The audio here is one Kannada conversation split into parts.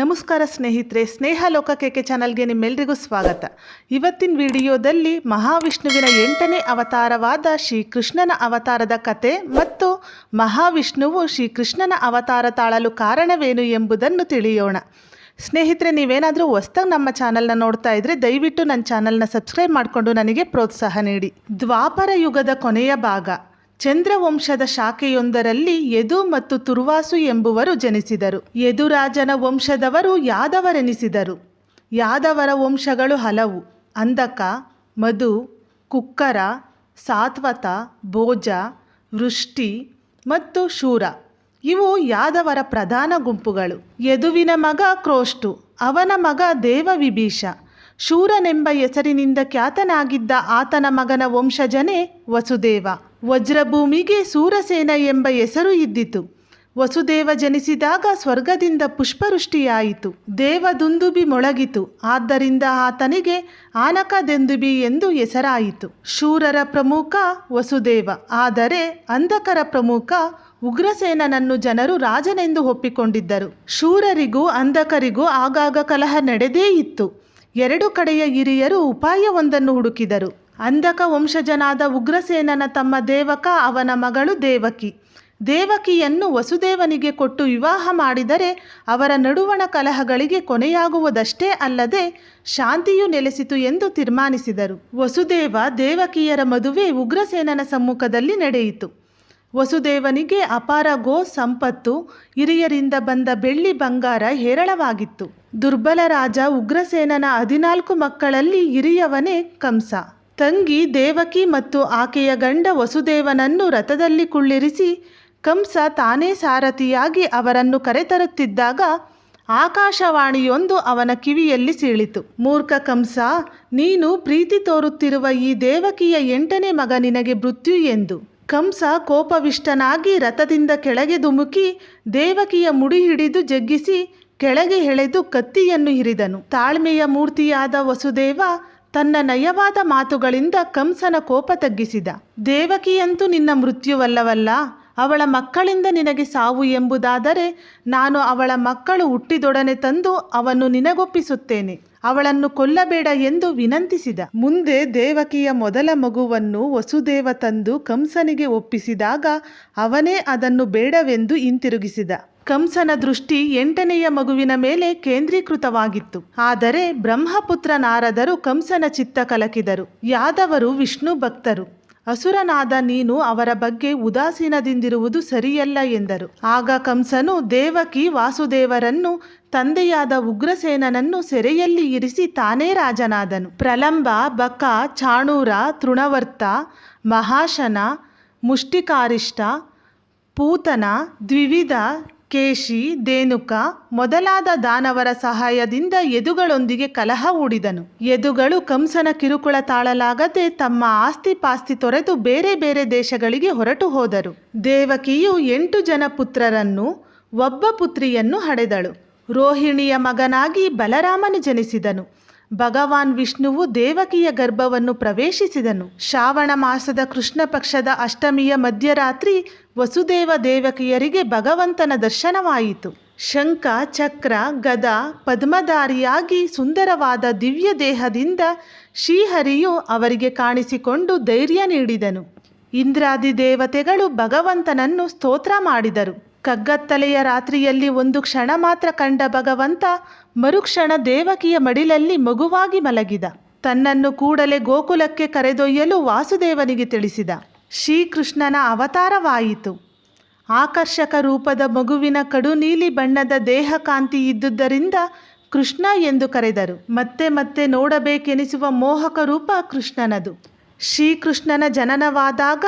ನಮಸ್ಕಾರ ಸ್ನೇಹಿತರೆ ಸ್ನೇಹ ಲೋಕ ಕೆಕೆ ಚಾನಲ್ಗೆ ನಿಮ್ಮೆಲ್ಲರಿಗೂ ಸ್ವಾಗತ. ಇವತ್ತಿನ ವಿಡಿಯೋದಲ್ಲಿ ಮಹಾವಿಷ್ಣುವಿನ ಎಂಟನೇ ಅವತಾರವಾದ ಶ್ರೀಕೃಷ್ಣನ ಅವತಾರದ ಕತೆ ಮತ್ತು ಮಹಾವಿಷ್ಣುವು ಶ್ರೀಕೃಷ್ಣನ ಅವತಾರ ತಾಳಲು ಕಾರಣವೇನು ಎಂಬುದನ್ನು ತಿಳಿಯೋಣ. ಸ್ನೇಹಿತರೆ, ನೀವೇನಾದರೂ ಹೊಸ್ದಾಗಿ ನಮ್ಮ ಚಾನಲ್ನ ನೋಡ್ತಾ ಇದ್ರೆ ದಯವಿಟ್ಟು ನನ್ನ ಚಾನಲ್ನ ಸಬ್ಸ್ಕ್ರೈಬ್ ಮಾಡಿಕೊಂಡು ನನಗೆ ಪ್ರೋತ್ಸಾಹ ನೀಡಿ. ದ್ವಾಪರ ಯುಗದ ಕೊನೆಯ ಭಾಗ. ಚಂದ್ರವಂಶದ ಶಾಖೆಯೊಂದರಲ್ಲಿ ಯದು ಮತ್ತು ತುರ್ವಾಸು ಎಂಬುವರು ಜನಿಸಿದರು. ಯದುರಾಜನ ವಂಶದವರು ಯಾದವರೆನಿಸಿದರು. ಯಾದವರ ವಂಶಗಳು ಹಲವು. ಅಂದಕ ಮಧು, ಕುಕ್ಕರ, ಸಾತ್ವತ, ಭೋಜ, ವೃಷ್ಟಿ ಮತ್ತು ಶೂರ. ಇವು ಯಾದವರ ಪ್ರಧಾನ ಗುಂಪುಗಳು. ಯದುವಿನ ಮಗ ಕ್ರೋಷ್ಟು, ಅವನ ಮಗ ದೇವವಿಭೀಷ. ಶೂರನೆಂಬ ಹೆಸರಿನಿಂದ ಖ್ಯಾತನಾಗಿದ್ದ ಆತನ ಮಗನ ವಂಶಜನೇ ವಸುದೇವ. ವಜ್ರಭೂಮಿಗೆ ಸೂರಸೇನ ಎಂಬ ಹೆಸರು ಇದ್ದಿತು. ವಸುದೇವ ಜನಿಸಿದಾಗ ಸ್ವರ್ಗದಿಂದ ಪುಷ್ಪವೃಷ್ಟಿಯಾಯಿತು. ದೇವದುಂದುಬಿ ಮೊಳಗಿತು. ಆದ್ದರಿಂದ ಆತನಿಗೆ ಆನಕದೆಂದುಬಿ ಎಂದು ಹೆಸರಾಯಿತು. ಶೂರರ ಪ್ರಮುಖ ವಸುದೇವ. ಆದರೆ ಅಂಧಕರ ಪ್ರಮುಖ ಉಗ್ರಸೇನನನ್ನು ಜನರು ರಾಜನೆಂದು ಒಪ್ಪಿಕೊಂಡಿದ್ದರು. ಶೂರರಿಗೂ ಅಂಧಕರಿಗೂ ಆಗಾಗ ಕಲಹ ನಡೆದೇ ಇತ್ತು. ಎರಡು ಕಡೆಯ ಹಿರಿಯರು ಉಪಾಯವೊಂದನ್ನು ಹುಡುಕಿದರು. ಅಂಧಕ ವಂಶಜನಾದ ಉಗ್ರಸೇನನ ತಮ್ಮ ದೇವಕ, ಅವನ ಮಗಳು ದೇವಕಿ. ದೇವಕಿಯನ್ನು ವಸುದೇವನಿಗೆ ಕೊಟ್ಟು ವಿವಾಹ ಮಾಡಿದರೆ ಅವರ ನಡುವಣ ಕಲಹಗಳಿಗೆ ಕೊನೆಯಾಗುವುದಷ್ಟೇ ಅಲ್ಲದೆ ಶಾಂತಿಯು ನೆಲೆಸಿತು ಎಂದು ತೀರ್ಮಾನಿಸಿದರು. ವಸುದೇವ ದೇವಕಿಯರ ಮದುವೆ ಉಗ್ರಸೇನನ ಸಮ್ಮುಖದಲ್ಲಿ ನಡೆಯಿತು. ವಸುದೇವನಿಗೆ ಅಪಾರ ಗೋ, ಸಂಪತ್ತು, ಹಿರಿಯರಿಂದ ಬಂದ ಬೆಳ್ಳಿ ಬಂಗಾರ ಹೇರಳವಾಗಿತ್ತು. ದುರ್ಬಲ ರಾಜ ಉಗ್ರಸೇನನ ಹದಿನಾಲ್ಕು ಮಕ್ಕಳಲ್ಲಿ ಹಿರಿಯವನೇ ಕಂಸ. ತಂಗಿ ದೇವಕಿ ಮತ್ತು ಆಕೆಯ ಗಂಡ ವಸುದೇವನನ್ನು ರಥದಲ್ಲಿ ಕುಳ್ಳಿರಿಸಿ, ಕಂಸ ತಾನೇ ಸಾರಥಿಯಾಗಿ ಅವರನ್ನು ಕರೆತರುತ್ತಿದ್ದಾಗ ಆಕಾಶವಾಣಿಯೊಂದು ಅವನ ಕಿವಿಯಲ್ಲಿ ಸೀಳಿತು. ಮೂರ್ಖ ಕಂಸ, ನೀನು ಪ್ರೀತಿ ತೋರುತ್ತಿರುವ ಈ ದೇವಕಿಯ ಎಂಟನೇ ಮಗ ನಿನಗೆ ಮೃತ್ಯು ಎಂದು. ಕಂಸ ಕೋಪವಿಷ್ಟನಾಗಿ ರಥದಿಂದ ಕೆಳಗೆ ಧುಮುಕಿ, ದೇವಕಿಯ ಮುಡಿ ಹಿಡಿದು ಜಗ್ಗಿಸಿ, ಕೆಳಗೆ ಎಳೆದು ಕತ್ತಿಯನ್ನು ಹಿರಿದನು. ತಾಳ್ಮೆಯ ಮೂರ್ತಿಯಾದ ವಸುದೇವ ತನ್ನ ನಯವಾದ ಮಾತುಗಳಿಂದ ಕಂಸನ ಕೋಪ ತಗ್ಗಿಸಿದ. ದೇವಕಿಯಂತೂ ನಿನ್ನ ಮೃತ್ಯುವಲ್ಲವಲ್ಲ, ಅವಳ ಮಕ್ಕಳಿಂದ ನಿನಗೆ ಸಾವು ಎಂಬುದಾದರೆ ನಾನು ಅವಳ ಮಕ್ಕಳು ಹುಟ್ಟಿದೊಡನೆ ತಂದು ಅವನ್ನು ನಿನಗೊಪ್ಪಿಸುತ್ತೇನೆ. ಅವಳನ್ನು ಕೊಲ್ಲಬೇಡ ಎಂದು ವಿನಂತಿಸಿದ. ಮುಂದೆ ದೇವಕಿಯ ಮೊದಲ ಮಗುವನ್ನು ವಸುದೇವ ತಂದು ಕಂಸನಿಗೆ ಒಪ್ಪಿಸಿದಾಗ ಅವನೇ ಅದನ್ನು ಬೇಡವೆಂದು ಹಿಂತಿರುಗಿಸಿದ. ಕಂಸನ ದೃಷ್ಟಿ ಎಂಟನೆಯ ಮಗುವಿನ ಮೇಲೆ ಕೇಂದ್ರೀಕೃತವಾಗಿತ್ತು. ಆದರೆ ಬ್ರಹ್ಮಪುತ್ರ ನಾರದರು ಕಂಸನ ಚಿತ್ತ ಕಲಕಿದರು. ಯಾದವರು ವಿಷ್ಣು ಭಕ್ತರು. ಅಸುರನಾದ ನೀನು ಅವರ ಬಗ್ಗೆ ಉದಾಸೀನದಿಂದಿರುವುದು ಸರಿಯಲ್ಲ ಎಂದರು. ಆಗ ಕಂಸನು ದೇವಕಿ ವಾಸುದೇವರನ್ನು, ತಂದೆಯಾದ ಉಗ್ರಸೇನನನ್ನು ಸೆರೆಯಲ್ಲಿ ಇರಿಸಿ ತಾನೇ ರಾಜನಾದನು. ಪ್ರಲಂಬ, ಬಕ, ಚಾಣೂರ, ತೃಣವರ್ತ, ಮಹಾಶನ ಮುಷ್ಟಿಕಾರಿಷ್ಟ ಪೂತನ, ದ್ವಿವಿಧ ಕೇಶಿ, ದೇನುಕ ಮೊದಲಾದ ದಾನವರ ಸಹಾಯದಿಂದ ಯದುಗಳೊಂದಿಗೆ ಕಲಹ ಹೂಡಿದನು. ಯದುಗಳು ಕಂಸನ ಕಿರುಕುಳ ತಾಳಲಾಗದೆ ತಮ್ಮ ಆಸ್ತಿ ಪಾಸ್ತಿ ತೊರೆದು ಬೇರೆ ಬೇರೆ ದೇಶಗಳಿಗೆ ಹೊರಟು ಹೋದರು. ದೇವಕಿಯು ಎಂಟು ಜನ ಪುತ್ರರನ್ನು, ಒಬ್ಬ ಪುತ್ರಿಯನ್ನು ಹಡೆದಳು. ರೋಹಿಣಿಯ ಮಗನಾಗಿ ಬಲರಾಮನು ಜನಿಸಿದನು. ಭಗವಾನ್ ವಿಷ್ಣುವು ದೇವಕಿಯ ಗರ್ಭವನ್ನು ಪ್ರವೇಶಿಸಿದನು. ಶ್ರಾವಣ ಮಾಸದ ಕೃಷ್ಣ ಪಕ್ಷದ ಅಷ್ಟಮಿಯ ಮಧ್ಯರಾತ್ರಿ ವಸುದೇವ ದೇವಕಿಯರಿಗೆ ಭಗವಂತನ ದರ್ಶನವಾಯಿತು. ಶಂಖ, ಚಕ್ರ, ಗದ, ಪದ್ಮಧಾರಿಯಾಗಿ ಸುಂದರವಾದ ದಿವ್ಯ ದೇಹದಿಂದ ಶ್ರೀಹರಿಯು ಅವರಿಗೆ ಕಾಣಿಸಿಕೊಂಡು ಧೈರ್ಯ ನೀಡಿದನು. ಇಂದ್ರಾದಿ ದೇವತೆಗಳು ಭಗವಂತನನ್ನು ಸ್ತೋತ್ರ ಮಾಡಿದರು. ಕಗ್ಗತ್ತಲೆಯ ರಾತ್ರಿಯಲ್ಲಿ ಒಂದು ಕ್ಷಣ ಮಾತ್ರ ಕಂಡ ಭಗವಂತ ಮರುಕ್ಷಣ ದೇವಕಿಯ ಮಡಿಲಲ್ಲಿ ಮಗುವಾಗಿ ಮಲಗಿದ. ತನ್ನನ್ನು ಕೂಡಲೇ ಗೋಕುಲಕ್ಕೆ ಕರೆದೊಯ್ಯಲು ವಾಸುದೇವನಿಗೆ ತಿಳಿಸಿದ. ಶ್ರೀಕೃಷ್ಣನ ಅವತಾರವಾಯಿತು. ಆಕರ್ಷಕ ರೂಪದ ಮಗುವಿನ ಕಡು ನೀಲಿ ಬಣ್ಣದ ದೇಹ ಕಾಂತಿ ಇದ್ದುದರಿಂದ ಕೃಷ್ಣ ಎಂದು ಕರೆದರು. ಮತ್ತೆ ಮತ್ತೆ ನೋಡಬೇಕೆನಿಸುವ ಮೋಹಕ ರೂಪ ಕೃಷ್ಣನದು. ಶ್ರೀಕೃಷ್ಣನ ಜನನವಾದಾಗ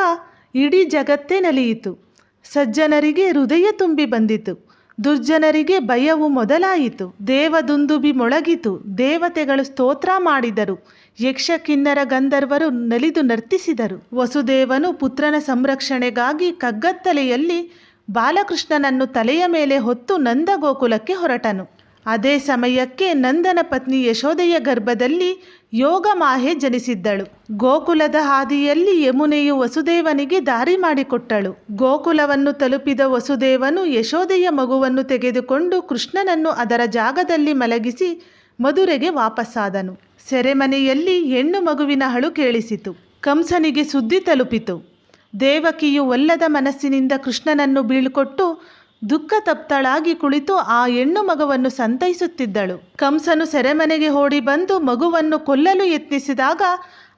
ಇಡೀ ಜಗತ್ತೇ ನಲಿಯಿತು. ಸಜ್ಜನರಿಗೆ ಹೃದಯ ತುಂಬಿ ಬಂದಿತು. ದುರ್ಜನರಿಗೆ ಭಯವು ಮೊದಲಾಯಿತು. ದೇವದುಂದುಬಿ ಮೊಳಗಿತು. ದೇವತೆಗಳು ಸ್ತೋತ್ರ ಮಾಡಿದರು. ಯಕ್ಷ ಕಿನ್ನರ ಗಂಧರ್ವರು ನಲಿದು ನರ್ತಿಸಿದರು. ವಸುದೇವನು ಪುತ್ರನ ಸಂರಕ್ಷಣೆಗಾಗಿ ಕಗ್ಗತ್ತಲೆಯಲ್ಲಿ ಬಾಲಕೃಷ್ಣನನ್ನು ತಲೆಯ ಮೇಲೆ ಹೊತ್ತು ನಂದಗೋಕುಲಕ್ಕೆ ಹೊರಟನು. ಅದೇ ಸಮಯಕ್ಕೆ ನಂದನ ಪತ್ನಿ ಯಶೋದೆಯ ಗರ್ಭದಲ್ಲಿ ಯೋಗ ಮಾಹೆ ಜನಿಸಿದ್ದಳು. ಗೋಕುಲದ ಹಾದಿಯಲ್ಲಿ ಯಮುನೆಯು ವಸುದೇವನಿಗೆ ದಾರಿ ಮಾಡಿಕೊಟ್ಟಳು. ಗೋಕುಲವನ್ನು ತಲುಪಿದ ವಸುದೇವನು ಯಶೋದೆಯ ಮಗುವನ್ನು ತೆಗೆದುಕೊಂಡು ಕೃಷ್ಣನನ್ನು ಅದರ ಜಾಗದಲ್ಲಿ ಮಲಗಿಸಿ ಮಧುರೆಗೆ ವಾಪಸ್ಸಾದನು. ಸೆರೆಮನೆಯಲ್ಲಿ ಹೆಣ್ಣು ಮಗುವಿನ ಹಳು ಕೇಳಿಸಿತು. ಕಂಸನಿಗೆ ಸುದ್ದಿ ತಲುಪಿತು. ದೇವಕಿಯು ಒಲ್ಲದ ಮನಸ್ಸಿನಿಂದ ಕೃಷ್ಣನನ್ನು ಬೀಳ್ಕೊಟ್ಟು ದುಃಖ ತಪ್ತಳಾಗಿ ಕುಳಿತು ಆ ಹೆಣ್ಣು ಮಗವನ್ನು ಸಂತೈಸುತ್ತಿದ್ದಳು. ಕಂಸನು ಸೆರೆಮನೆಗೆ ಓಡಿ ಬಂದು ಮಗುವನ್ನು ಕೊಲ್ಲಲು ಯತ್ನಿಸಿದಾಗ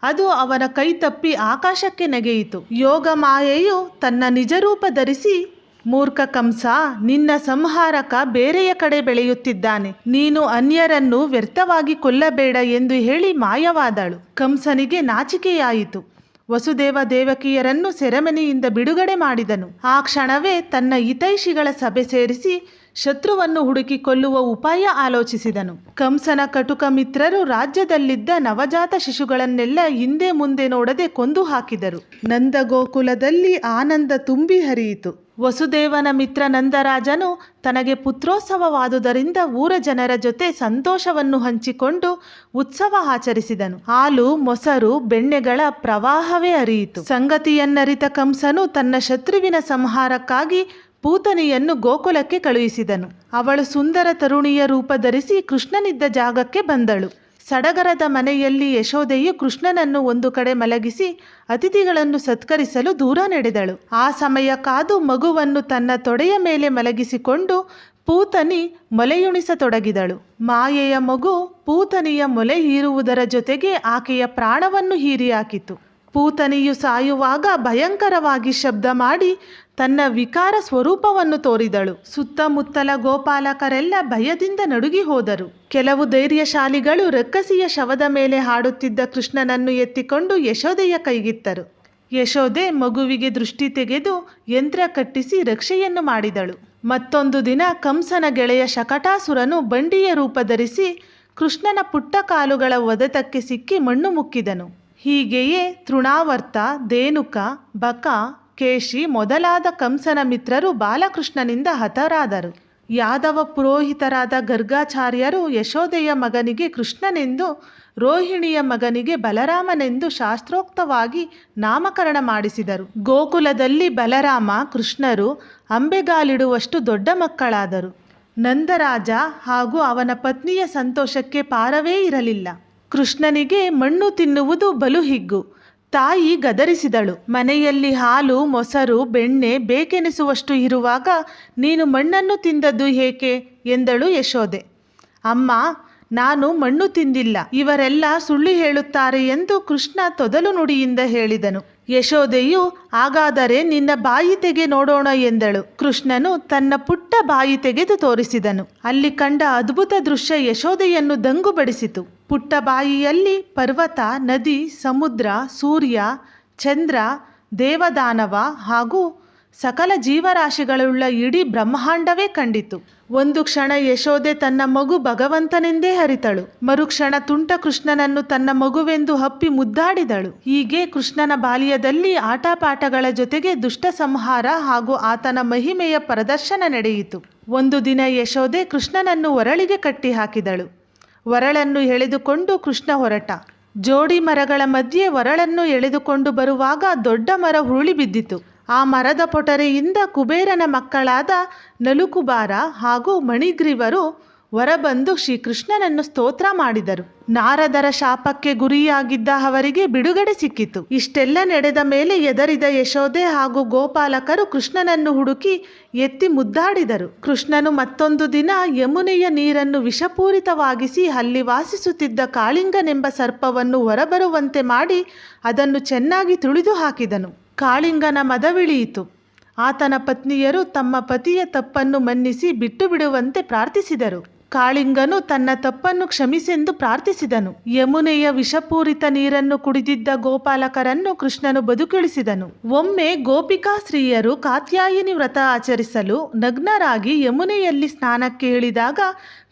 ಅದು ಅವನ ಕೈ ತಪ್ಪಿ ಆಕಾಶಕ್ಕೆ ನೆಗೆಯಿತು. ಯೋಗ ಮಾಯೆಯು ತನ್ನ ನಿಜರೂಪ ಧರಿಸಿ, ಮೂರ್ಖ ಕಂಸ, ನಿನ್ನ ಸಂಹಾರಕ ಬೇರೆಯ ಕಡೆ ಬೆಳೆಯುತ್ತಿದ್ದಾನೆ. ನೀನು ಅನ್ಯರನ್ನು ವ್ಯರ್ಥವಾಗಿ ಕೊಲ್ಲಬೇಡ ಎಂದು ಹೇಳಿ ಮಾಯವಾದಳು. ಕಂಸನಿಗೆ ನಾಚಿಕೆಯಾಯಿತು. ವಸುದೇವ ದೇವಕಿಯರನ್ನು ಸೆರೆಮನೆಯಿಂದ ಬಿಡುಗಡೆ ಮಾಡಿದನು. ಆ ಕ್ಷಣವೇ ತನ್ನ ಹಿತೈಷಿಗಳ ಸಭೆ ಸೇರಿಸಿ ಶತ್ರುವನ್ನು ಹುಡುಕಿ ಕೊಲ್ಲುವ ಉಪಾಯ ಆಲೋಚಿಸಿದನು. ಕಂಸನ ಕಟುಕ ಮಿತ್ರರು ರಾಜ್ಯದಲ್ಲಿದ್ದ ನವಜಾತ ಶಿಶುಗಳನ್ನೆಲ್ಲ ಹಿಂದೆ ಮುಂದೆ ನೋಡದೆ ಕೊಂದು ಹಾಕಿದರು. ನಂದ ಗೋಕುಲದಲ್ಲಿ ಆನಂದ ತುಂಬಿ ಹರಿಯಿತು. ವಸುದೇವನ ಮಿತ್ರ ನಂದರಾಜನು ತನಗೆ ಪುತ್ರೋತ್ಸವವಾದುದರಿಂದ ಊರ ಜನರ ಜೊತೆ ಸಂತೋಷವನ್ನು ಹಂಚಿಕೊಂಡು ಉತ್ಸವ ಆಚರಿಸಿದನು. ಹಾಲು, ಮೊಸರು, ಬೆಣ್ಣೆಗಳ ಪ್ರವಾಹವೇ ಅರಿಯಿತು. ಸಂಗತಿಯನ್ನರಿತ ಕಂಸನು ತನ್ನ ಶತ್ರುವಿನ ಸಂಹಾರಕ್ಕಾಗಿ ಪೂತನಿಯನ್ನು ಗೋಕುಲಕ್ಕೆ ಕಳುಹಿಸಿದನು. ಅವಳು ಸುಂದರ ತರುಣಿಯ ರೂಪ ಧರಿಸಿ ಕೃಷ್ಣನಿದ್ದ ಜಾಗಕ್ಕೆ ಬಂದಳು. ಸಡಗರದ ಮನೆಯಲ್ಲಿ ಯಶೋದೆಯು ಕೃಷ್ಣನನ್ನು ಒಂದು ಕಡೆ ಮಲಗಿಸಿ ಅತಿಥಿಗಳನ್ನು ಸತ್ಕರಿಸಲು ದೂರ ನಡೆದಳು. ಆ ಸಮಯ ಕಾದು ಮಗುವನ್ನು ತನ್ನ ತೊಡೆಯ ಮೇಲೆ ಮಲಗಿಸಿಕೊಂಡು ಪೂತನಿ ಮೊಲೆಯುಣಿಸತೊಡಗಿದಳು. ಮಾಯೆಯ ಮಗು ಪೂತನಿಯ ಮೊಲೆ ಹೀರುವುದರ ಜೊತೆಗೆ ಆಕೆಯ ಪ್ರಾಣವನ್ನು ಹೀರಿಹಾಕಿತು. ಪೂತನಿಯು ಸಾಯುವಾಗ ಭಯಂಕರವಾಗಿ ಶಬ್ದ ಮಾಡಿ ತನ್ನ ವಿಕಾರ ಸ್ವರೂಪವನ್ನು ತೋರಿದಳು. ಸುತ್ತಮುತ್ತಲ ಗೋಪಾಲಕರೆಲ್ಲ ಭಯದಿಂದ ನಡುಗಿ ಹೋದರು. ಕೆಲವು ಧೈರ್ಯಶಾಲಿಗಳು ರಕ್ಕಸಿಯ ಶವದ ಮೇಲೆ ಹಾಡುತ್ತಿದ್ದ ಕೃಷ್ಣನನ್ನು ಎತ್ತಿಕೊಂಡು ಯಶೋದೆಯ ಕೈಗಿತ್ತರು. ಯಶೋದೆ ಮಗುವಿಗೆ ದೃಷ್ಟಿ ತೆಗೆದು ಯಂತ್ರ ಕಟ್ಟಿಸಿ ರಕ್ಷೆಯನ್ನು ಮಾಡಿದಳು. ಮತ್ತೊಂದು ದಿನ ಕಂಸನ ಗೆಳೆಯ ಶಕಟಾಸುರನು ಬಂಡಿಯ ರೂಪ ಧರಿಸಿ ಕೃಷ್ಣನ ಪುಟ್ಟ ಕಾಲುಗಳ ಒದತಕ್ಕೆ ಸಿಕ್ಕಿ ಮಣ್ಣು ಮುಕ್ಕಿದನು. ಹೀಗೆಯೇ ತೃಣಾವರ್ತ, ದೇನುಕ, ಬಕ ಕೇಶಿ ಮೊದಲಾದ ಕಂಸನ ಮಿತ್ರರು ಬಾಲಕೃಷ್ಣನಿಂದ ಹತರಾದರು. ಯಾದವ ಪುರೋಹಿತರಾದ ಗರ್ಗಾಚಾರ್ಯರು ಯಶೋದೆಯ ಮಗನಿಗೆ ಕೃಷ್ಣನೆಂದು, ರೋಹಿಣಿಯ ಮಗನಿಗೆ ಬಲರಾಮನೆಂದು ಶಾಸ್ತ್ರೋಕ್ತವಾಗಿ ನಾಮಕರಣ ಮಾಡಿಸಿದರು. ಗೋಕುಲದಲ್ಲಿ ಬಲರಾಮ, ಕೃಷ್ಣರು ಅಂಬೆಗಾಲಿಡುವಷ್ಟು ದೊಡ್ಡ ಮಕ್ಕಳಾದರು. ನಂದರಾಜ ಹಾಗೂ ಅವನ ಪತ್ನಿಯ ಸಂತೋಷಕ್ಕೆ ಪಾರವೇ ಇರಲಿಲ್ಲ. ಕೃಷ್ಣನಿಗೆ ಮಣ್ಣು ತಿನ್ನುವುದು ಬಲು ಹಿಗ್ಗು. ತಾಯಿ ಗದರಿಸಿದಳು. ಮನೆಯಲ್ಲಿ ಹಾಲು, ಮೊಸರು, ಬೆಣ್ಣೆ ಬೇಕೆನಿಸುವಷ್ಟು ಇರುವಾಗ, ನೀನು ಮಣ್ಣನ್ನು ತಿಂದದ್ದು ಏಕೆ? ಎಂದಳು ಯಶೋದೆ ಅಮ್ಮ, ನಾನು ಮಣ್ಣು ತಿಂದಿಲ್ಲ. ಇವರೆಲ್ಲ ಸುಳ್ಳು ಹೇಳುತ್ತಾರೆ ಎಂದು ಕೃಷ್ಣ ತೊದಲು ನುಡಿಯಿಂದ ಹೇಳಿದನು. ಯಶೋದೆಯು, ಹಾಗಾದರೆ ನಿನ್ನ ಬಾಯಿ ತೆಗೆ ನೋಡೋಣ ಎಂದಳು. ಕೃಷ್ಣನು ತನ್ನ ಪುಟ್ಟ ಬಾಯಿ ತೆಗೆದು ತೋರಿಸಿದನು. ಅಲ್ಲಿ ಕಂಡ ಅದ್ಭುತ ದೃಶ್ಯ ಯಶೋದೆಯನ್ನು ದಂಗುಬಡಿಸಿತು. ಪುಟ್ಟ ಬಾಯಿಯಲ್ಲಿ ಪರ್ವತ, ನದಿ, ಸಮುದ್ರ, ಸೂರ್ಯ, ಚಂದ್ರ, ದೇವದಾನವ ಹಾಗೂ ಸಕಲ ಜೀವರಾಶಿಗಳುಳ್ಳ ಇಡೀ ಬ್ರಹ್ಮಾಂಡವೇ ಕಂಡಿತು. ಒಂದು ಕ್ಷಣ ಯಶೋದೆ ತನ್ನ ಮಗು ಭಗವಂತನೆಂದೇ ಹರಿತಳು. ಮರುಕ್ಷಣ ತುಂಟ ಕೃಷ್ಣನನ್ನು ತನ್ನ ಮಗುವೆಂದು ಹಪ್ಪಿ ಮುದ್ದಾಡಿದಳು. ಹೀಗೆ ಕೃಷ್ಣನ ಬಾಲ್ಯದಲ್ಲಿ ಆಟಪಾಠಗಳ ಜೊತೆಗೆ ದುಷ್ಟ ಸಂಹಾರ ಹಾಗೂ ಆತನ ಮಹಿಮೆಯ ಪ್ರದರ್ಶನ ನಡೆಯಿತು. ಒಂದು ದಿನ ಯಶೋದೆ ಕೃಷ್ಣನನ್ನು ಒರಳಿಗೆ ಕಟ್ಟಿ ಹಾಕಿದಳು ಒರಳನ್ನು ಎಳೆದುಕೊಂಡು ಕೃಷ್ಣ ಹೊರಟ. ಜೋಡಿ ಮರಗಳ ಮಧ್ಯೆ ಒರಳನ್ನು ಎಳೆದುಕೊಂಡು ಬರುವಾಗ ದೊಡ್ಡ ಮರ ಹುರುಳಿ ಬಿದ್ದಿತು. ಆ ಮರದ ಪೊಟರೆಯಿಂದ ಕುಬೇರನ ಮಕ್ಕಳಾದ ನಲುಕುಬಾರ ಹಾಗೂ ಮಣಿಗ್ರೀವರು ಹೊರಬಂದು ಶ್ರೀಕೃಷ್ಣನನ್ನು ಸ್ತೋತ್ರ ಮಾಡಿದರು. ನಾರದರ ಶಾಪಕ್ಕೆ ಗುರಿಯಾಗಿದ್ದ ಅವರಿಗೆ ಬಿಡುಗಡೆ ಸಿಕ್ಕಿತು. ಇಷ್ಟೆಲ್ಲ ನಡೆದ ಮೇಲೆ ಎದರಿದ ಯಶೋದೆ ಹಾಗೂ ಗೋಪಾಲಕರು ಕೃಷ್ಣನನ್ನು ಹುಡುಕಿ ಎತ್ತಿ ಮುದ್ದಾಡಿದರು. ಕೃಷ್ಣನು ಮತ್ತೊಂದು ದಿನ ಯಮುನೆಯ ನೀರನ್ನು ವಿಷಪೂರಿತವಾಗಿಸಿ ಅಲ್ಲಿ ವಾಸಿಸುತ್ತಿದ್ದ ಕಾಳಿಂಗನೆಂಬ ಸರ್ಪವನ್ನು ಹೊರಬರುವಂತೆ ಮಾಡಿ ಅದನ್ನು ಚೆನ್ನಾಗಿ ತುಳಿದು ಹಾಕಿದನು ಕಾಳಿಂಗನ ಮದವಿಳಿಯಿತು. ಆತನ ಪತ್ನಿಯರು ತಮ್ಮ ಪತಿಯ ತಪ್ಪನ್ನು ಮನ್ನಿಸಿ ಬಿಟ್ಟು ಬಿಡುವಂತೆ ಪ್ರಾರ್ಥಿಸಿದರು. ಕಾಳಿಂಗನು ತನ್ನ ತಪ್ಪನ್ನು ಕ್ಷಮಿಸೆಂದು ಪ್ರಾರ್ಥಿಸಿದನು. ಯಮುನೆಯ ವಿಷಪೂರಿತ ನೀರನ್ನು ಕುಡಿದಿದ್ದ ಗೋಪಾಲಕರನ್ನು ಕೃಷ್ಣನು ಬದುಕಿಳಿಸಿದನು. ಒಮ್ಮೆ ಗೋಪಿಕಾ ಸ್ತ್ರೀಯರು ಕಾತ್ಯಾಯಿನಿ ವ್ರತ ಆಚರಿಸಲು ನಗ್ನರಾಗಿ ಯಮುನೆಯಲ್ಲಿ ಸ್ನಾನಕ್ಕೆ ಇಳಿದಾಗ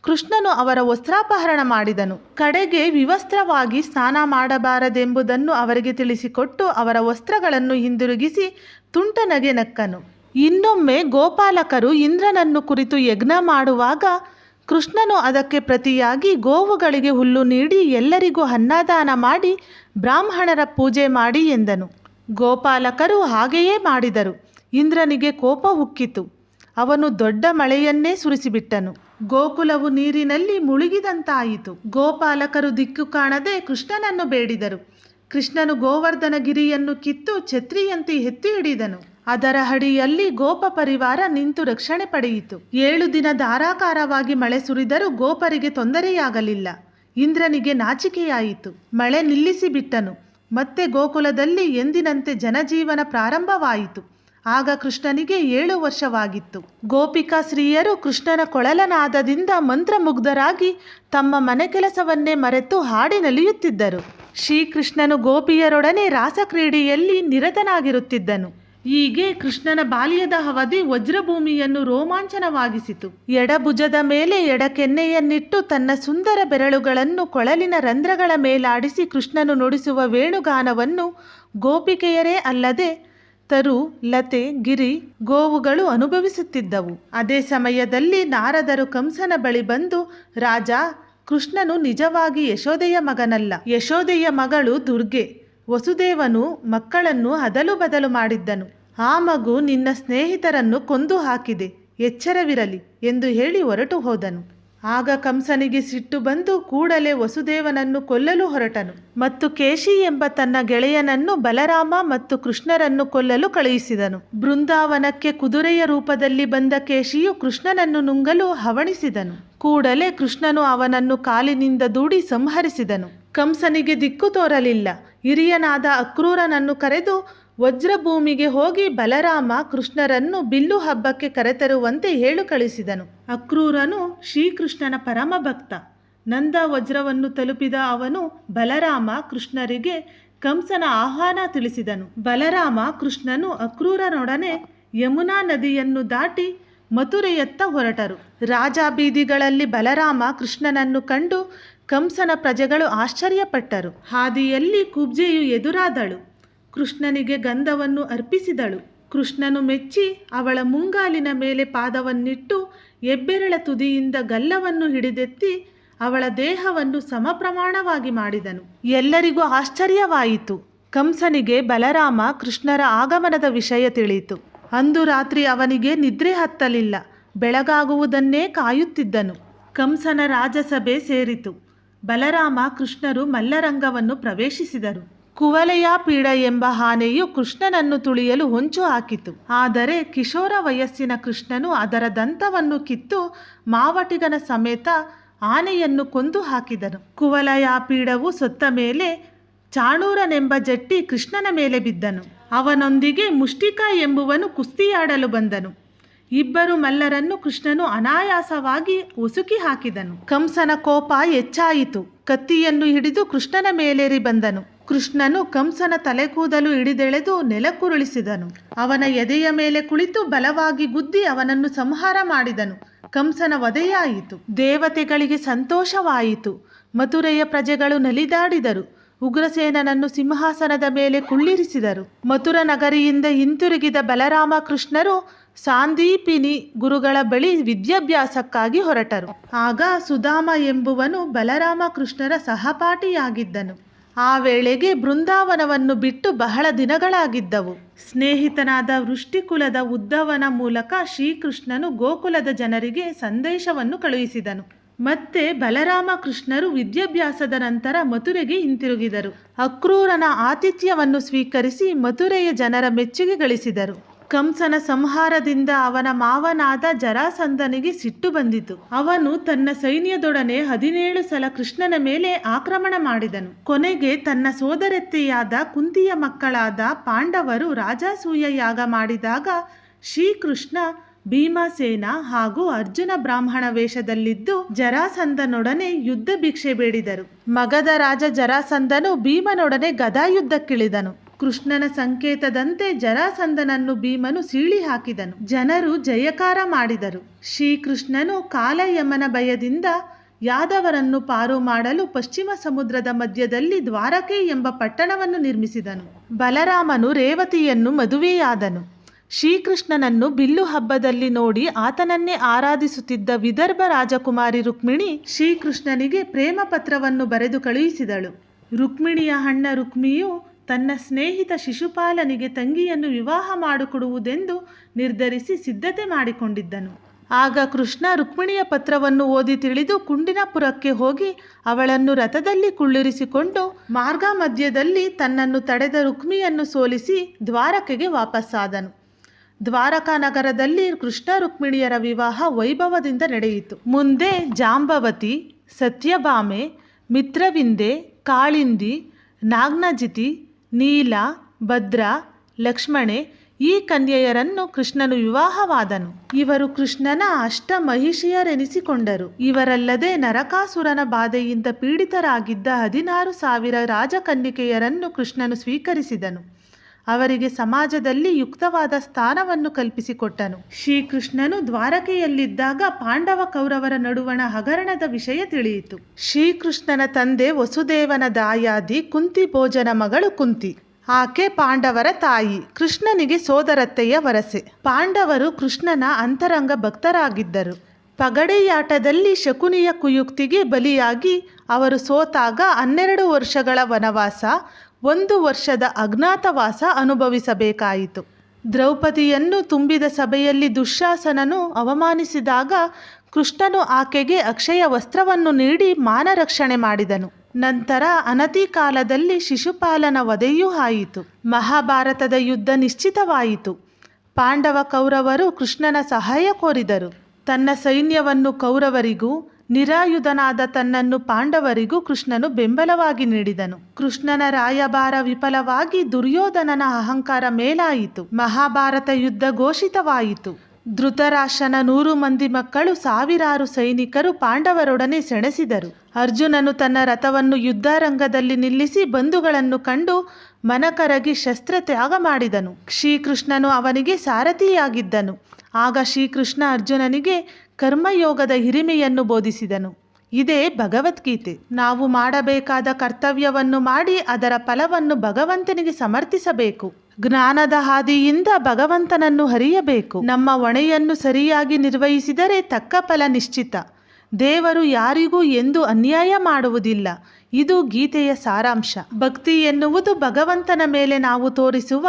ಕೃಷ್ಣನು ಅವರ ವಸ್ತ್ರಾಪಹರಣ ಮಾಡಿದನು. ಕಡೆಗೆ ವಿವಸ್ತ್ರವಾಗಿ ಸ್ನಾನ ಮಾಡಬಾರದೆಂಬುದನ್ನು ಅವರಿಗೆ ತಿಳಿಸಿಕೊಟ್ಟು ಅವರ ವಸ್ತ್ರಗಳನ್ನು ಹಿಂದಿರುಗಿಸಿ ತುಂಟನಗೆ ನಕ್ಕನು. ಇನ್ನೊಮ್ಮೆ ಗೋಪಾಲಕರು ಇಂದ್ರನನ್ನು ಕುರಿತು ಯಜ್ಞ ಮಾಡುವಾಗ ಕೃಷ್ಣನು ಅದಕ್ಕೆ ಪ್ರತಿಯಾಗಿ ಗೋವುಗಳಿಗೆ ಹುಲ್ಲು ನೀಡಿ ಎಲ್ಲರಿಗೂ ಅನ್ನದಾನ ಮಾಡಿ ಬ್ರಾಹ್ಮಣರ ಪೂಜೆ ಮಾಡಿ ಎಂದನು. ಗೋಪಾಲಕರು ಹಾಗೆಯೇ ಮಾಡಿದರು. ಇಂದ್ರನಿಗೆ ಕೋಪ ಹುಕ್ಕಿತು. ಅವನು ದೊಡ್ಡ ಮಳೆಯನ್ನೇ ಸುರಿಸಿಬಿಟ್ಟನು. ಗೋಕುಲವು ನೀರಿನಲ್ಲಿ ಮುಳುಗಿದಂತಾಯಿತು. ಗೋಪಾಲಕರು ದಿಕ್ಕು ಕಾಣದೆ ಕೃಷ್ಣನನ್ನು ಬೇಡಿದರು. ಕೃಷ್ಣನು ಗೋವರ್ಧನ ಗಿರಿಯನ್ನು ಕಿತ್ತು ಛತ್ರಿಯಂತೆ ಎತ್ತಿ ಹಿಡಿದನು. ಅದರ ಅಡಿಯಲ್ಲಿ ಗೋಪ ಪರಿವಾರ ನಿಂತು ರಕ್ಷಣೆ ಪಡೆಯಿತು. ಏಳು ದಿನ ಧಾರಾಕಾರವಾಗಿ ಮಳೆ ಸುರಿದರೂ ಗೋಪರಿಗೆ ತೊಂದರೆಯಾಗಲಿಲ್ಲ. ಇಂದ್ರನಿಗೆ ನಾಚಿಕೆಯಾಯಿತು. ಮಳೆ ನಿಲ್ಲಿಸಿಬಿಟ್ಟನು. ಮತ್ತೆ ಗೋಕುಲದಲ್ಲಿ ಎಂದಿನಂತೆ ಜನಜೀವನ ಪ್ರಾರಂಭವಾಯಿತು. ಆಗ ಕೃಷ್ಣನಿಗೆ ಏಳು ವರ್ಷವಾಗಿತ್ತು. ಗೋಪಿಕಾ ಸ್ತ್ರೀಯರು ಕೃಷ್ಣನ ಕೊಳಲನಾದದಿಂದ ಮಂತ್ರಮುಗ್ಧರಾಗಿ ತಮ್ಮ ಮನೆ ಕೆಲಸವನ್ನೇ ಮರೆತು ಹಾಡಿ ನಲಿಯುತ್ತಿದ್ದರು. ಶ್ರೀಕೃಷ್ಣನು ಗೋಪಿಯರೊಡನೆ ರಾಸಕ್ರೀಡೆಯಲ್ಲಿ ನಿರತನಾಗಿರುತ್ತಿದ್ದನು. ಹೀಗೆ ಕೃಷ್ಣನ ಬಾಲ್ಯದ ಅವಧಿ ವಜ್ರಭೂಮಿಯನ್ನು ರೋಮಾಂಚನವಾಗಿಸಿತು. ಎಡಭುಜದ ಮೇಲೆ ಎಡಕೆನ್ನೆಯನ್ನಿಟ್ಟು ತನ್ನ ಸುಂದರ ಬೆರಳುಗಳನ್ನು ಕೊಳಲಿನ ರಂಧ್ರಗಳ ಮೇಲಾಡಿಸಿ ಕೃಷ್ಣನು ನುಡಿಸುವ ವೇಣುಗಾನವನ್ನು ಗೋಪಿಕೆಯರೇ ಅಲ್ಲದೆ ತರು ಲತೆ, ಗಿರಿ, ಗೋವುಗಳು ಅನುಭವಿಸುತ್ತಿದ್ದವು. ಅದೇ ಸಮಯದಲ್ಲಿ ನಾರದರು ಕಂಸನ ಬಳಿ ಬಂದು, ರಾಜ, ಕೃಷ್ಣನು ನಿಜವಾಗಿ ಯಶೋದೆಯ ಮಗನಲ್ಲ. ಯಶೋದೆಯ ಮಗಳು ದುರ್ಗೆ. ವಸುದೇವನು ಮಕ್ಕಳನ್ನು ಅದಲು ಬದಲು ಮಾಡಿದ್ದನು. ಆ ಮಗು ನಿನ್ನ ಸ್ನೇಹಿತರನ್ನು ಕೊಂದು ಹಾಕಿದೆ. ಎಚ್ಚರವಿರಲಿ ಎಂದು ಹೇಳಿ ಹೊರಟು ಹೋದನು. ಆಗ ಕಂಸನಿಗೆ ಸಿಟ್ಟು ಬಂದು ಕೂಡಲೇ ವಸುದೇವನನ್ನು ಕೊಲ್ಲಲು ಹೊರಟನು. ಮತ್ತು ಕೇಶಿ ಎಂಬ ತನ್ನ ಗೆಳೆಯನನ್ನು ಬಲರಾಮ ಮತ್ತು ಕೃಷ್ಣರನ್ನು ಕೊಲ್ಲಲು ಕಳುಹಿಸಿದನು. ಬೃಂದಾವನಕ್ಕೆ ಕುದುರೆಯ ರೂಪದಲ್ಲಿ ಬಂದ ಕೇಶಿಯು ಕೃಷ್ಣನನ್ನು ನುಂಗಲು ಹವಣಿಸಿದನು. ಕೂಡಲೇ ಕೃಷ್ಣನು ಅವನನ್ನು ಕಾಲಿನಿಂದ ದೂಡಿ ಸಂಹರಿಸಿದನು. ಕಂಸನಿಗೆ ದಿಕ್ಕು ತೋರಲಿಲ್ಲ. ಹಿರಿಯನಾದ ಅಕ್ರೂರನನ್ನು ಕರೆದು ವಜ್ರಭೂಮಿಗೆ ಹೋಗಿ ಬಲರಾಮ ಕೃಷ್ಣರನ್ನು ಬಿಲ್ಲು ಹಬ್ಬಕ್ಕೆ ಕರೆತರುವಂತೆ ಹೇಳು ಕಳಿಸಿದನು. ಅಕ್ರೂರನು ಶ್ರೀಕೃಷ್ಣನ ಪರಮ ಭಕ್ತ. ನಂದ ವಜ್ರವನ್ನು ತಲುಪಿದ ಅವನು ಬಲರಾಮ ಕೃಷ್ಣರಿಗೆ ಕಂಸನ ಆಹ್ವಾನ ತಿಳಿಸಿದನು. ಬಲರಾಮ ಕೃಷ್ಣನು ಅಕ್ರೂರನೊಡನೆ ಯಮುನಾ ನದಿಯನ್ನು ದಾಟಿ ಮಥುರೆಯತ್ತ ಹೊರಟರು. ರಾಜಾಬೀದಿಗಳಲ್ಲಿ ಬಲರಾಮ ಕೃಷ್ಣನನ್ನು ಕಂಡು ಕಂಸನ ಪ್ರಜೆಗಳು ಆಶ್ಚರ್ಯಪಟ್ಟರು. ಹಾದಿಯಲ್ಲಿ ಕುಬ್ಜೆಯು ಎದುರಾದಳು. ಕೃಷ್ಣನಿಗೆ ಗಂಧವನ್ನು ಅರ್ಪಿಸಿದಳು. ಕೃಷ್ಣನು ಮೆಚ್ಚಿ ಅವಳ ಮುಂಗಾಲಿನ ಮೇಲೆ ಪಾದವನ್ನಿಟ್ಟು ಎಬ್ಬೆರಳ ತುದಿಯಿಂದ ಗಲ್ಲವನ್ನು ಹಿಡಿದೆತ್ತಿ ಅವಳ ದೇಹವನ್ನು ಸಮಪ್ರಮಾಣವಾಗಿ ಮಾಡಿದನು. ಎಲ್ಲರಿಗೂ ಆಶ್ಚರ್ಯವಾಯಿತು. ಕಂಸನಿಗೆ ಬಲರಾಮ ಕೃಷ್ಣರ ಆಗಮನದ ವಿಷಯ ತಿಳಿಯಿತು. ಅಂದು ರಾತ್ರಿ ಅವನಿಗೆ ನಿದ್ರೆ ಹತ್ತಲಿಲ್ಲ. ಬೆಳಗಾಗುವುದನ್ನೇ ಕಾಯುತ್ತಿದ್ದನು. ಕಂಸನ ರಾಜಸಭೆ ಸೇರಿತು. ಬಲರಾಮ ಕೃಷ್ಣರು ಮಲ್ಲರಂಗವನ್ನು ಪ್ರವೇಶಿಸಿದರು. ಕುವಲೆಯ ಪೀಡ ಎಂಬ ಆನೆಯು ಕೃಷ್ಣನನ್ನು ತುಳಿಯಲು ಹೊಂಚು ಹಾಕಿತು. ಆದರೆ ಕಿಶೋರ ವಯಸ್ಸಿನ ಕೃಷ್ಣನು ಅದರ ದಂತವನ್ನು ಕಿತ್ತು ಮಾವಟಿಗನ ಸಮೇತ ಆನೆಯನ್ನು ಕೊಂದು ಹಾಕಿದನು. ಕುವಲಯ ಪೀಡವು ಸೊತ್ತ ಮೇಲೆ ಚಾಣೂರನೆಂಬ ಜಟ್ಟಿ ಕೃಷ್ಣನ ಮೇಲೆ ಬಿದ್ದನು. ಅವನೊಂದಿಗೆ ಮುಷ್ಟಿಕ ಎಂಬುವನು ಕುಸ್ತಿಯಾಡಲು ಬಂದನು. ಇಬ್ಬರು ಮಲ್ಲರನ್ನು ಕೃಷ್ಣನು ಅನಾಯಾಸವಾಗಿ ಉಸುಕಿ ಹಾಕಿದನು. ಕಂಸನ ಕೋಪ ಹೆಚ್ಚಾಯಿತು. ಕತ್ತಿಯನ್ನು ಹಿಡಿದು ಕೃಷ್ಣನ ಮೇಲೇರಿ ಬಂದನು. ಕೃಷ್ಣನು ಕಂಸನ ತಲೆಗೂದಲು ಹಿಡಿದೆಳೆದು ನೆಲಕ್ಕುರುಳಿಸಿದನು. ಅವನ ಎದೆಯ ಮೇಲೆ ಕುಳಿತು ಬಲವಾಗಿ ಗುದ್ದಿ ಅವನನ್ನು ಸಂಹಾರ ಮಾಡಿದನು. ಕಂಸನ ವಧೆಯಾಯಿತು. ದೇವತೆಗಳಿಗೆ ಸಂತೋಷವಾಯಿತು. ಮಥುರೆಯ ಪ್ರಜೆಗಳು ನಲಿದಾಡಿದರು. ಉಗ್ರಸೇನನನ್ನು ಸಿಂಹಾಸನದ ಮೇಲೆ ಕುಳ್ಳಿರಿಸಿದರು. ಮಥುರ ನಗರಿಯಿಂದ ಹಿಂತಿರುಗಿದ ಬಲರಾಮ ಕೃಷ್ಣರು ಸಾಂದೀಪಿನಿ ಗುರುಗಳ ಬಳಿ ವಿದ್ಯಾಭ್ಯಾಸಕ್ಕಾಗಿ ಹೊರಟರು. ಆಗ ಸುಧಾಮ ಎಂಬುವನು ಬಲರಾಮ ಕೃಷ್ಣರ ಸಹಪಾಠಿಯಾಗಿದ್ದನು. ಆ ವೇಳೆಗೆ ಬೃಂದಾವನವನ್ನು ಬಿಟ್ಟು ಬಹಳ ದಿನಗಳಾಗಿದ್ದವು. ಸ್ನೇಹಿತನಾದ ವೃಷ್ಟಿಕುಲದ ಉದ್ದವನ ಮೂಲಕ ಶ್ರೀಕೃಷ್ಣನು ಗೋಕುಲದ ಜನರಿಗೆ ಸಂದೇಶವನ್ನು ಕಳುಹಿಸಿದನು. ಮತ್ತೆ ಬಲರಾಮ ಕೃಷ್ಣರು ವಿದ್ಯಾಭ್ಯಾಸದ ನಂತರ ಮಥುರೆಗೆ ಹಿಂತಿರುಗಿದರು. ಅಕ್ರೂರನ ಆತಿಥ್ಯವನ್ನು ಸ್ವೀಕರಿಸಿ ಮಥುರೆಯ ಜನರ ಮೆಚ್ಚುಗೆ ಗಳಿಸಿದರು. ಕಂಸನ ಸಂಹಾರದಿಂದ ಅವನ ಮಾವನಾದ ಜರಾಸಂಧನಿಗೆ ಸಿಟ್ಟು ಬಂದಿತು. ಅವನು ತನ್ನ ಸೈನ್ಯದೊಡನೆ ಹದಿನೇಳು ಸಲ ಕೃಷ್ಣನ ಮೇಲೆ ಆಕ್ರಮಣ ಮಾಡಿದನು. ಕೊನೆಗೆ ತನ್ನ ಸೋದರತ್ತೆಯಾದ ಕುಂತಿಯ ಮಕ್ಕಳಾದ ಪಾಂಡವರು ರಾಜಾಸೂಯ ಯಾಗ ಮಾಡಿದಾಗ ಶ್ರೀಕೃಷ್ಣ ಭೀಮಸೇನ ಹಾಗೂ ಅರ್ಜುನ ಬ್ರಾಹ್ಮಣ ವೇಷದಲ್ಲಿದ್ದು ಜರಾಸಂಧನೊಡನೆ ಯುದ್ಧ ಭಿಕ್ಷೆ ಬೇಡಿದರು. ಮಗದ ರಾಜ ಜರಾಸಂಧನು ಭೀಮನೊಡನೆ ಗದಾಯುದ್ಧಕ್ಕಿಳಿದನು ಕೃಷ್ಣನ ಸಂಕೇತದಂತೆ ಜರಾಸಂದನನ್ನು ಭೀಮನು ಸೀಳಿ ಹಾಕಿದನು ಜನರು ಜಯಕಾರ ಮಾಡಿದರು. ಶ್ರೀಕೃಷ್ಣನು ಕಾಲಯಮನ ಭಯದಿಂದ ಯಾದವರನ್ನು ಪಾರು ಮಾಡಲು ಪಶ್ಚಿಮ ಸಮುದ್ರದ ಮಧ್ಯದಲ್ಲಿ ದ್ವಾರಕೆ ಎಂಬ ಪಟ್ಟಣವನ್ನು ನಿರ್ಮಿಸಿದನು. ಬಲರಾಮನು ರೇವತಿಯನ್ನು ಮದುವೆಯಾದನು. ಶ್ರೀಕೃಷ್ಣನನ್ನು ಬಿಲ್ಲು ಹಬ್ಬದಲ್ಲಿ ನೋಡಿ ಆತನನ್ನೇ ಆರಾಧಿಸುತ್ತಿದ್ದ ವಿದರ್ಭ ರಾಜಕುಮಾರಿ ರುಕ್ಮಿಣಿ ಶ್ರೀಕೃಷ್ಣನಿಗೆ ಪ್ರೇಮ ಪತ್ರವನ್ನು ಬರೆದು ಕಳುಹಿಸಿದಳು. ರುಕ್ಮಿಣಿಯ ಹಣ್ಣ ರುಕ್ಮಿಯು ತನ್ನ ಸ್ನೇಹಿತ ಶಿಶುಪಾಲನಿಗೆ ತಂಗಿಯನ್ನು ವಿವಾಹ ಮಾಡಿಕೊಡುವುದೆಂದು ನಿರ್ಧರಿಸಿ ಸಿದ್ಧತೆ ಮಾಡಿಕೊಂಡಿದ್ದನು. ಆಗ ಕೃಷ್ಣ ರುಕ್ಮಿಣಿಯ ಪತ್ರವನ್ನು ಓದಿ ತಿಳಿದು ಕುಂಡಿನಪುರಕ್ಕೆ ಹೋಗಿ ಅವಳನ್ನು ರಥದಲ್ಲಿ ಕುಳ್ಳಿರಿಸಿಕೊಂಡು ಮಾರ್ಗ ಮಧ್ಯದಲ್ಲಿ ತನ್ನನ್ನು ತಡೆದ ರುಕ್ಮಿಯನ್ನು ಸೋಲಿಸಿ ದ್ವಾರಕೆಗೆ ವಾಪಸ್ಸಾದನು ದ್ವಾರಕಾ ನಗರದಲ್ಲಿ ಕೃಷ್ಣ ರುಕ್ಮಿಣಿಯರ ವಿವಾಹ ವೈಭವದಿಂದ ನಡೆಯಿತು. ಮುಂದೆ ಜಾಂಬವತಿ, ಸತ್ಯಭಾಮೆ, ಮಿತ್ರವಿಂದೆ, ಕಾಳಿಂದಿ, ನಾಗ್ನಜಿತಿ ನೀಲ, ಭದ್ರ, ಲಕ್ಷ್ಮಣೆ ಈ ಕನ್ಯೆಯರನ್ನು ಕೃಷ್ಣನು ವಿವಾಹವಾದನು. ಇವರು ಕೃಷ್ಣನ ಅಷ್ಟ ಮಹಿಷಿಯರೆನಿಸಿಕೊಂಡರು ಇವರಲ್ಲದೆ ನರಕಾಸುರನ ಬಾಧೆಯಿಂದ ಪೀಡಿತರಾಗಿದ್ದ ಹದಿನಾರು ಸಾವಿರ ರಾಜಕನ್ನಿಕೆಯರನ್ನು ಕೃಷ್ಣನು ಸ್ವೀಕರಿಸಿದನು. ಅವರಿಗೆ ಸಮಾಜದಲ್ಲಿ ಯುಕ್ತವಾದ ಸ್ಥಾನವನ್ನು ಕಲ್ಪಿಸಿಕೊಟ್ಟನು. ಶ್ರೀಕೃಷ್ಣನು ದ್ವಾರಕೆಯಲ್ಲಿದ್ದಾಗ ಪಾಂಡವ ಕೌರವರ ನಡುವಣ ಹಗರಣದ ವಿಷಯ ತಿಳಿಯಿತು. ಶ್ರೀಕೃಷ್ಣನ ತಂದೆ ವಸುದೇವನ ದಾಯಾದಿ ಕುಂತಿ ಭೋಜನ ಮಗಳು ಕುಂತಿ. ಆಕೆ ಪಾಂಡವರ ತಾಯಿ, ಕೃಷ್ಣನಿಗೆ ಸೋದರತ್ತೆಯ ವರಸೆ. ಪಾಂಡವರು ಕೃಷ್ಣನ ಅಂತರಂಗ ಭಕ್ತರಾಗಿದ್ದರು. ಪಗಡೆಯಾಟದಲ್ಲಿ ಶಕುನಿಯ ಕುಯುಕ್ತಿಗೆ ಬಲಿಯಾಗಿ ಅವರು ಸೋತಾಗ ಹನ್ನೆರಡು ವರ್ಷಗಳ ವನವಾಸ ಒಂದು ವರ್ಷದ ಅಜ್ಞಾತವಾಸ ಅನುಭವಿಸಬೇಕಾಯಿತು. ದ್ರೌಪದಿಯನ್ನು ತುಂಬಿದ ಸಭೆಯಲ್ಲಿ ದುಶ್ಯಾಸನನು ಅವಮಾನಿಸಿದಾಗ ಕೃಷ್ಣನು ಆಕೆಗೆ ಅಕ್ಷಯ ವಸ್ತ್ರವನ್ನು ನೀಡಿ ಮಾನರಕ್ಷಣೆ ಮಾಡಿದನು. ನಂತರ ಅನತಿ ಕಾಲದಲ್ಲಿ ಶಿಶುಪಾಲನ ವಧೆಯೂ ಆಯಿತು. ಮಹಾಭಾರತದ ಯುದ್ಧ ನಿಶ್ಚಿತವಾಯಿತು. ಪಾಂಡವ ಕೌರವರು ಕೃಷ್ಣನ ಸಹಾಯ ಕೋರಿದರು. ತನ್ನ ಸೈನ್ಯವನ್ನು ಕೌರವರಿಗೂ ನಿರಾಯುಧನಾದ ತನ್ನನ್ನು ಪಾಂಡವರಿಗೂ ಕೃಷ್ಣನು ಬೆಂಬಲವಾಗಿ ನೀಡಿದನು. ಕೃಷ್ಣನ ರಾಯಭಾರ ವಿಫಲವಾಗಿ ದುರ್ಯೋಧನನ ಅಹಂಕಾರ ಮೇಲಾಯಿತು. ಮಹಾಭಾರತ ಯುದ್ಧ ಘೋಷಿತವಾಯಿತು. ಧೃತರಾಷ್ಟ್ರನ ನೂರು ಮಂದಿ ಮಕ್ಕಳು ಸಾವಿರಾರು ಸೈನಿಕರು ಪಾಂಡವರೊಡನೆ ಸೆಣಸಿದರು. ಅರ್ಜುನನು ತನ್ನ ರಥವನ್ನು ಯುದ್ಧರಂಗದಲ್ಲಿ ನಿಲ್ಲಿಸಿ ಬಂಧುಗಳನ್ನು ಕಂಡು ಮನಕರಗಿ ಶಸ್ತ್ರ ತ್ಯಾಗ ಮಾಡಿದನು. ಶ್ರೀಕೃಷ್ಣನು ಅವನಿಗೆ ಸಾರಥಿಯಾಗಿದ್ದನು. ಆಗ ಶ್ರೀಕೃಷ್ಣ ಅರ್ಜುನನಿಗೆ ಕರ್ಮಯೋಗದ ಹಿರಿಮೆಯನ್ನು ಬೋಧಿಸಿದನು. ಇದೇ ಭಗವದ್ಗೀತೆ. ನಾವು ಮಾಡಬೇಕಾದ ಕರ್ತವ್ಯವನ್ನು ಮಾಡಿ ಅದರ ಫಲವನ್ನು ಭಗವಂತನಿಗೆ ಸಮರ್ಥಿಸಬೇಕು ಜ್ಞಾನದ ಹಾದಿಯಿಂದ ಭಗವಂತನನ್ನು ಹರಿಯಬೇಕು. ನಮ್ಮ ಹೊಣೆಯನ್ನು ಸರಿಯಾಗಿ ನಿರ್ವಹಿಸಿದರೆ ತಕ್ಕ ಫಲ ನಿಶ್ಚಿತ. ದೇವರು ಯಾರಿಗೂ ಎಂದು ಅನ್ಯಾಯ ಮಾಡುವುದಿಲ್ಲ. ಇದು ಗೀತೆಯ ಸಾರಾಂಶ. ಭಕ್ತಿ ಎನ್ನುವುದು ಭಗವಂತನ ಮೇಲೆ ನಾವು ತೋರಿಸುವ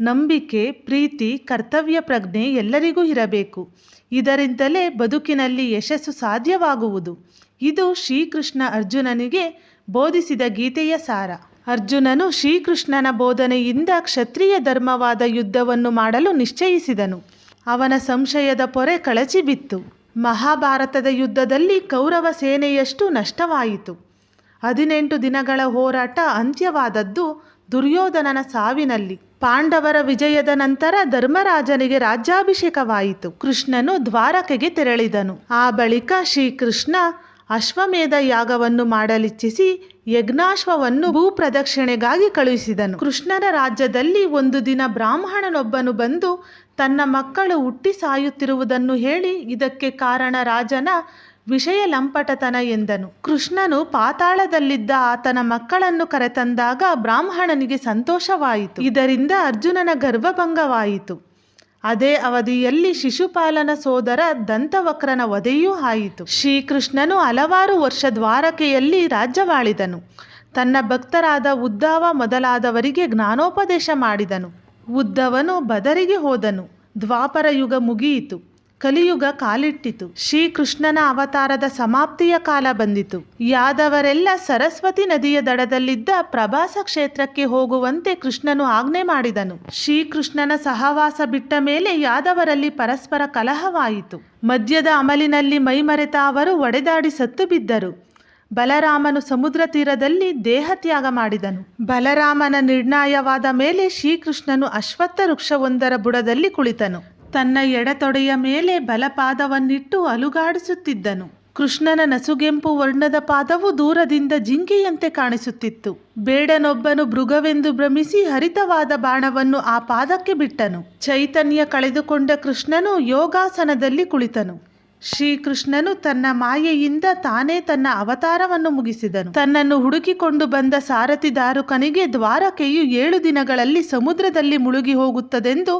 ನಂಬಿಕೆ, ಪ್ರೀತಿ, ಕರ್ತವ್ಯ, ಪ್ರಜ್ಞೆ ಎಲ್ಲರಿಗೂ ಇರಬೇಕು. ಇದರಿಂದಲೇ ಬದುಕಿನಲ್ಲಿ ಯಶಸ್ಸು ಸಾಧ್ಯವಾಗುವುದು. ಇದು ಶ್ರೀಕೃಷ್ಣ ಅರ್ಜುನನಿಗೆ ಬೋಧಿಸಿದ ಗೀತೆಯ ಸಾರ. ಅರ್ಜುನನು ಶ್ರೀಕೃಷ್ಣನ ಬೋಧನೆಯಿಂದ ಕ್ಷತ್ರಿಯ ಧರ್ಮವಾದ ಯುದ್ಧವನ್ನು ಮಾಡಲು ನಿಶ್ಚಯಿಸಿದನು. ಅವನ ಸಂಶಯದ ಪೊರೆ ಕಳಚಿಬಿತ್ತು ಮಹಾಭಾರತದ ಯುದ್ಧದಲ್ಲಿ ಕೌರವ ಸೇನೆಯಷ್ಟು ನಷ್ಟವಾಯಿತು. ಹದಿನೆಂಟು ದಿನಗಳ ಹೋರಾಟ ಅಂತ್ಯವಾದದ್ದು ದುರ್ಯೋಧನನ ಸಾವಿನಲ್ಲಿ ಪಾಂಡವರ ವಿಜಯದ ನಂತರ ಧರ್ಮರಾಜನಿಗೆ ರಾಜ್ಯಾಭಿಷೇಕವಾಯಿತು. ಕೃಷ್ಣನು ದ್ವಾರಕೆಗೆ ತೆರಳಿದನು. ಆ ಬಳಿಕ ಶ್ರೀಕೃಷ್ಣ ಅಶ್ವಮೇಧ ಯಾಗವನ್ನು ಮಾಡಲಿಚ್ಛಿಸಿ ಯಜ್ಞಾಶ್ವವನ್ನು ಭೂಪ್ರದಕ್ಷಿಣೆಗಾಗಿ ಕಳುಹಿಸಿದನು. ಕೃಷ್ಣನ ರಾಜ್ಯದಲ್ಲಿ ಒಂದು ದಿನ ಬ್ರಾಹ್ಮಣನೊಬ್ಬನು ಬಂದು ತನ್ನ ಮಕ್ಕಳು ಹುಟ್ಟಿ ಸಾಯುತ್ತಿರುವುದನ್ನು ಹೇಳಿ ಇದಕ್ಕೆ ಕಾರಣ ರಾಜನ ವಿಷಯ ಲಂಪಟತನ ಎಂದನು. ಕೃಷ್ಣನು ಪಾತಾಳದಲ್ಲಿದ್ದ ಆತನ ಮಕ್ಕಳನ್ನು ಕರೆತಂದಾಗ ಬ್ರಾಹ್ಮಣನಿಗೆ ಸಂತೋಷವಾಯಿತು. ಇದರಿಂದ ಅರ್ಜುನನ ಗರ್ವಭಂಗವಾಯಿತು. ಅದೇ ಅವಧಿಯಲ್ಲಿ ಶಿಶುಪಾಲನ ಸೋದರ ದಂತವಕ್ರನ ವಧೆಯೂ ಆಯಿತು. ಶ್ರೀಕೃಷ್ಣನು ಹಲವಾರು ವರ್ಷ ದ್ವಾರಕೆಯಲ್ಲಿ ರಾಜ್ಯವಾಳಿದನು. ತನ್ನ ಭಕ್ತರಾದ ಉದ್ದಾವ ಮೊದಲಾದವರಿಗೆ ಜ್ಞಾನೋಪದೇಶ ಮಾಡಿದನು. ಉದ್ದವನು ಬದರಿಗೆ ಹೋದನು. ದ್ವಾಪರ ಯುಗ ಮುಗಿಯಿತು. ಕಲಿಯುಗ ಕಾಲಿಟ್ಟಿತು. ಶ್ರೀಕೃಷ್ಣನ ಅವತಾರದ ಸಮಾಪ್ತಿಯ ಕಾಲ ಬಂದಿತು. ಯಾದವರೆಲ್ಲ ಸರಸ್ವತಿ ನದಿಯ ದಡದಲ್ಲಿದ್ದ ಪ್ರಭಾಸ ಕ್ಷೇತ್ರಕ್ಕೆ ಹೋಗುವಂತೆ ಕೃಷ್ಣನು ಆಜ್ಞೆ ಮಾಡಿದನು. ಶ್ರೀಕೃಷ್ಣನ ಸಹವಾಸ ಬಿಟ್ಟ ಮೇಲೆ ಯಾದವರಲ್ಲಿ ಪರಸ್ಪರ ಕಲಹವಾಯಿತು. ಮದ್ಯದ ಅಮಲಿನಲ್ಲಿ ಮೈಮರೆತ ಅವರು ಒಡೆದಾಡಿ ಸತ್ತು ಬಿದ್ದರು. ಬಲರಾಮನು ಸಮುದ್ರ ತೀರದಲ್ಲಿ ದೇಹತ್ಯಾಗ ಮಾಡಿದನು. ಬಲರಾಮನ ನಿರ್ಣಯವಾದ ಮೇಲೆ ಶ್ರೀಕೃಷ್ಣನು ಅಶ್ವತ್ಥ ವೃಕ್ಷವೊಂದರ ಬುಡದಲ್ಲಿ ಕುಳಿತನು. ತನ್ನ ಎಡತೊಡೆಯ ಮೇಲೆ ಬಲಪಾದವನ್ನಿಟ್ಟು ಅಲುಗಾಡಿಸುತ್ತಿದ್ದನು. ಕೃಷ್ಣನ ನಸುಗೆಂಪು ವರ್ಣದ ಪಾದವು ದೂರದಿಂದ ಜಿಂಕೆಯಂತೆ ಕಾಣಿಸುತ್ತಿತ್ತು. ಬೇಡನೊಬ್ಬನು ಮೃಗವೆಂದು ಭ್ರಮಿಸಿ ಹರಿತವಾದ ಬಾಣವನ್ನು ಆ ಪಾದಕ್ಕೆ ಬಿಟ್ಟನು. ಚೈತನ್ಯ ಕಳೆದುಕೊಂಡ ಕೃಷ್ಣನು ಯೋಗಾಸನದಲ್ಲಿ ಕುಳಿತನು. ಶ್ರೀಕೃಷ್ಣನು ತನ್ನ ಮಾಯೆಯಿಂದ ತಾನೇ ತನ್ನ ಅವತಾರವನ್ನು ಮುಗಿಸಿದನು. ತನ್ನನ್ನು ಹುಡುಕಿಕೊಂಡು ಬಂದ ಸಾರಥಿ ದಾರುಕನಿಗೆ ದ್ವಾರಕೆಯು ಏಳು ದಿನಗಳಲ್ಲಿ ಸಮುದ್ರದಲ್ಲಿ ಮುಳುಗಿ ಹೋಗುತ್ತದೆಂದು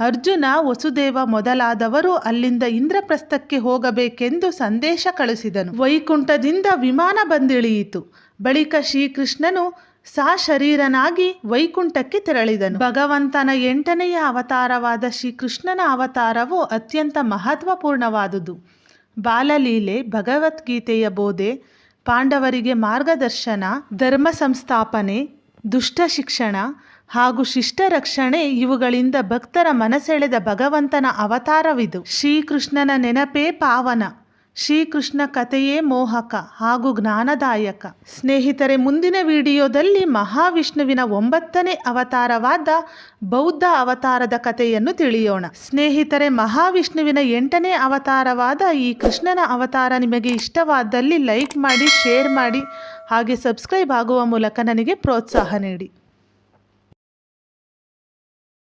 ಅರ್ಜುನ, ವಸುದೇವ ಮೊದಲಾದವರು ಅಲ್ಲಿಂದ ಇಂದ್ರಪ್ರಸ್ಥಕ್ಕೆ ಹೋಗಬೇಕೆಂದು ಸಂದೇಶ ಕಳಿಸಿದನು. ವೈಕುಂಠದಿಂದ ವಿಮಾನ ಬಂದಿಳಿಯಿತು. ಬಳಿಕ ಶ್ರೀಕೃಷ್ಣನು ಸಶರೀರನಾಗಿ ವೈಕುಂಠಕ್ಕೆ ತೆರಳಿದನು. ಭಗವಂತನ ಎಂಟನೆಯ ಅವತಾರವಾದ ಶ್ರೀಕೃಷ್ಣನ ಅವತಾರವು ಅತ್ಯಂತ ಮಹತ್ವಪೂರ್ಣವಾದುದು. ಬಾಲಲೀಲೆ, ಭಗವದ್ಗೀತೆಯ ಬೋಧೆ, ಪಾಂಡವರಿಗೆ ಮಾರ್ಗದರ್ಶನ, ಧರ್ಮ ಸಂಸ್ಥಾಪನೆ, ದುಷ್ಟ ಶಿಕ್ಷಣ ಹಾಗೂ ಶಿಷ್ಟ ರಕ್ಷಣೆ ಇವುಗಳಿಂದ ಭಕ್ತರ ಮನಸೆಳೆದ ಭಗವಂತನ ಅವತಾರವಿದು. ಶ್ರೀಕೃಷ್ಣನ ನೆನಪೇ ಪಾವನ. ಶ್ರೀಕೃಷ್ಣ ಕಥೆಯೇ ಮೋಹಕ ಹಾಗೂ ಜ್ಞಾನದಾಯಕ. ಸ್ನೇಹಿತರೆ, ಮುಂದಿನ ವಿಡಿಯೋದಲ್ಲಿ ಮಹಾವಿಷ್ಣುವಿನ ಒಂಬತ್ತನೇ ಅವತಾರವಾದ ಬೌದ್ಧ ಅವತಾರದ ಕಥೆಯನ್ನು ತಿಳಿಯೋಣ. ಸ್ನೇಹಿತರೆ, ಮಹಾವಿಷ್ಣುವಿನ ಎಂಟನೇ ಅವತಾರವಾದ ಈ ಕೃಷ್ಣನ ಅವತಾರ ನಿಮಗೆ ಇಷ್ಟವಾದಲ್ಲಿ ಲೈಕ್ ಮಾಡಿ, ಶೇರ್ ಮಾಡಿ ಹಾಗೆ ಸಬ್ಸ್ಕ್ರೈಬ್ ಆಗುವ ಮೂಲಕ ನನಗೆ ಪ್ರೋತ್ಸಾಹ ನೀಡಿ.